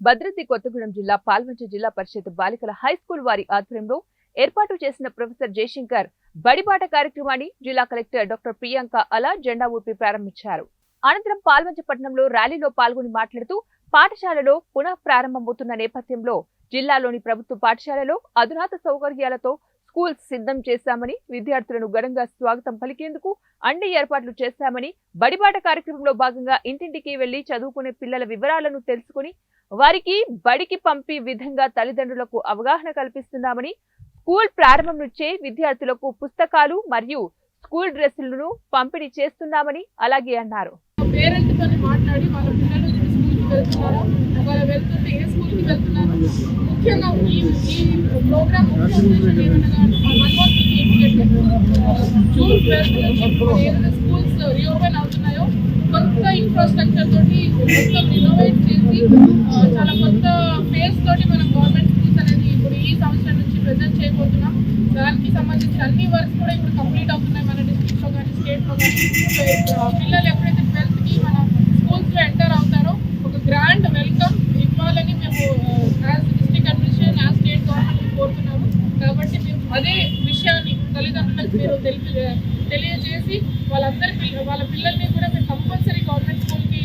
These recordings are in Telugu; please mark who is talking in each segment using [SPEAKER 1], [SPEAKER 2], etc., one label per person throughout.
[SPEAKER 1] భద్రాద్రి కొత్తగూడెం జిల్లా పాల్వంచ జిల్లా పరిషత్ బాలికల హై స్కూల్ వారి ఆధ్వర్యంలో ఏర్పాటు చేసిన ప్రొఫెసర్ జయశంకర్ బడిబాట కార్యక్రమాన్ని జిల్లా కలెక్టర్ డాక్టర్ ప్రియాంక అలా జెండా ఊపి ప్రారంభించారు. అనంతరం పాల్వంచ పట్టణంలో ర్యాలీలో పాల్గొని మాట్లాడుతూ పాఠశాలలో పునః ప్రారంభమవుతున్న నేపథ్యంలో జిల్లాలోని ప్రభుత్వ పాఠశాలలో అధునాత సౌకర్యాలతో స్కూల్స్ సిద్ధం చేశామని విద్యార్థులను ఘనంగా స్వాగతం పలికేందుకు అన్ని ఏర్పాట్లు చేశామని బడిబాట కార్యక్రమంలో భాగంగా ఇంటింటికి వెళ్ళి చదువుకునే పిల్లల వివరాలను తెలుసుకుని వారికి బడికి పంపే విధంగా తల్లిదండ్రులకు అవగాహన కల్పిస్తున్నామని స్కూల్ ప్రారంభం నుంచే విద్యార్థులకు పుస్తకాలు మరియు స్కూల్ డ్రెస్సులను పంపిణీ చేస్తున్నామని అలాగే అన్నారు.
[SPEAKER 2] మాట్లాడి వాళ్ళ పిల్లలు ఒకవేళ వెళ్తుంటే ఏ స్కూల్కి వెళ్తున్నారు? ముఖ్యంగా ఈ ఈ ప్రోగ్రామ్ ముఖ్య ఉద్దేశం ఏమనగా జూన్ ట్వెల్త్ నుంచి ఏదైతే స్కూల్స్ రీఓపెన్ అవుతున్నాయో ఇన్ఫ్రాస్ట్రక్చర్ తోటి మొత్తం రినోవేట్ చాలా కొత్త ఫేస్ తోటి మనం గవర్నమెంట్ స్కూల్స్ అనేది ఇప్పుడు ఈ సంవత్సరం నుంచి ప్రజెంట్ చేయబోతున్నాం. దానికి సంబంధించిన అన్ని వర్క్స్ కూడా ఇప్పుడు కంప్లీట్ అవుతున్నాయి మన డిస్ట్రిక్ట్లో కానీ స్టేట్లో కానీ. పిల్లలు ఎప్పుడైతే ట్వెల్త్కి మన స్కూల్స్లో ఎంటర్ అవుతారో ఒక గ్రాండ్ వెల్కమ్ ఇవ్వాలని మేము as district administration as state government కోరుతున్నాము. కాబట్టి మేము అదే విషయాన్ని తల్లిదండ్రులకు మీరు తెలిపి తెలియజేసి వాళ్ళందరి పిల్ల వాళ్ళ పిల్లల్ని కూడా మేము కంపల్సరీ గవర్నమెంట్ స్కూల్కి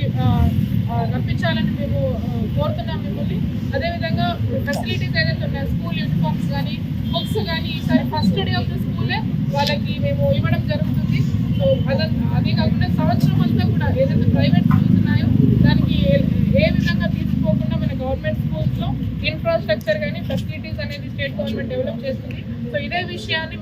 [SPEAKER 2] కోరుతున్నాం మిమ్మల్ని. అదేవిధంగా ఫెసిలిటీస్ ఏదైతే ఉన్నాయో స్కూల్ యూనిఫామ్స్ కానీ బుక్స్ కానీ ఈసారి ఫస్ట్ డే ఆఫ్ ద స్కూలే వాళ్ళకి మేము ఇవ్వడం జరుగుతుంది. సో అదే అదే కాకుండా సంవత్సరం అంతా కూడా ఏదైతే ప్రైవేట్ స్కూల్స్ ఉన్నాయో దానికి ఏ- ఏ విధంగా తీసుకోకుండా మన గవర్నమెంట్ స్కూల్స్లో ఇన్ఫ్రాస్ట్రక్చర్ కానీ ఫెసిలిటీస్ అనేది స్టేట్ గవర్నమెంట్ డెవలప్ చేస్తుంది. సో ఇదే విషయాన్ని